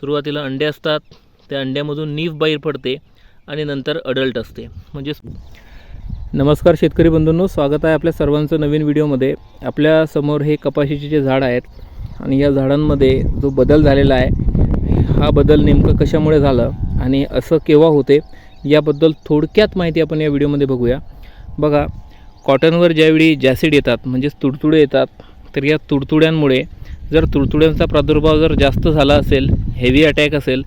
सुरुवातीला अंडे असतात त्या अंड्यामधून नीफ बाहेर पडते आणि नंतर अडल्ट असते. म्हणजेच नमस्कार शेतकरी बंधूंनो स्वागत आहे आपल्या सर्वांचं नवीन व्हिडिओमध्ये. आपल्यासमोर हे कपाशीचे जे झाड आहेत आणि या झाडांमध्ये जो बदल झालेला आहे हा बदल नेमकं कशामुळे झालं आणि असं केव्हा होते याबद्दल थोडक्यात माहिती आपण या व्हिडिओमध्ये बघूया. बघा कॉटनवर ज्यावेळी जॅसिड येतात म्हणजेच तुडतुडे येतात तर या तुडतुड्यांमुळे जर तुडतुड्यांचा प्रादुर्भाव जर जास्त झाला असेल हेवी अटॅक असेल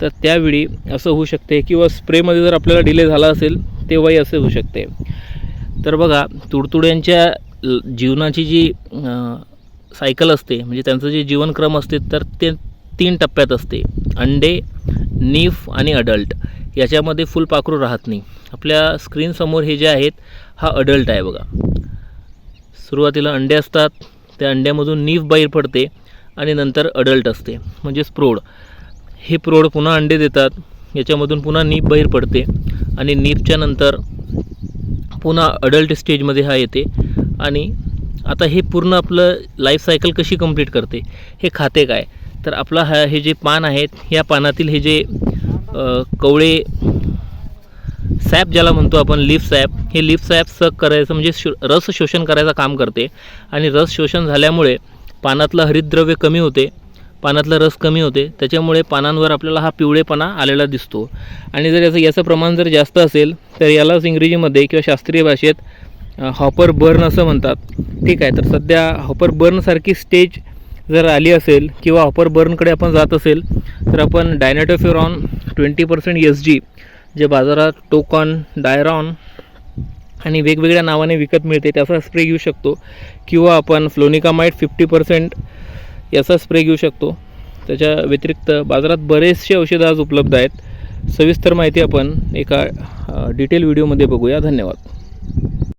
तर त्यावेळी असं होऊ शकते किंवा स्प्रेमध्ये जर आपल्याला डिले झाला असेल तेव्हाही असे होऊ शकते. तर बघा तुडतुड्यांच्या ल- जीवनाची जी सायकल असते म्हणजे त्यांचं जे जीवनक्रम असते तर ते तीन टप्प्यात असते. अंडे नीफ आणि अडल्ट याच्यामध्ये फुलपाखरू राहत नाही. आपल्या स्क्रीनसमोर हे जे आहेत हा अडल्ट आहे बघा. सुरुवातीला अंडे असतात त्या अंड्यामधून नीफ बाहेर पडते आणि नंतर अडल्ट असते म्हणजेच प्रौढ. हे प्रौढ पुन्हा अंडे देतात याच्यामधून पुन्हा नीप बाहेर पडते आणि नीपच्या नंतर पुन्हा अडल्ट स्टेजमध्ये हा येते आणि आता हे पूर्ण आपलं लाईफ सायकल कशी कंप्लीट करते हे खाते काय? तर आपला हा हे जे पान आहेत या पानातील हे जे कवळे सॅप ज्याला म्हणतो आपण लिफ सॅप हे लिफ सॅप सक करायचं म्हणजे शो रस शोषण करायचं काम करते. आणि रस शोषण झाल्यामुळे पानातलं हरितद्रव्य कमी होते पानातला रस कमी होते. त्याच्यामुळे पानांवर आपल्याला हा पिवळेपणा आलेला दिसतो. आणि जर याचं याचं प्रमाण जर जास्त असेल तर यालाच इंग्रजीमध्ये किंवा शास्त्रीय भाषेत हॉपर बर्न असं म्हणतात. ठीक आहे तर सध्या हॉपर बर्नसारखी स्टेज जर आली असेल किंवा हॉपर बर्नकडे आपण जात असेल तर आपण डायनाटोफेरॉन ट्वेंटी पर्सेंट एस जी जे बाजारात टोकन डायरॉन आणि वेगवेगळ्या नावाने विकत मिळते त्याचा स्प्रे घेऊ शकतो. किंवा आपण फ्लोनिकामाइट फिफ्टी पर्सेंट याचा स्प्रे घेऊ शकतो. त्याच्या व्यतिरिक्त बाजारात बरेचसे औषधं आज उपलब्ध आहेत. सविस्तर माहिती आपण एका डिटेल व्हिडिओमध्ये बघूया. धन्यवाद.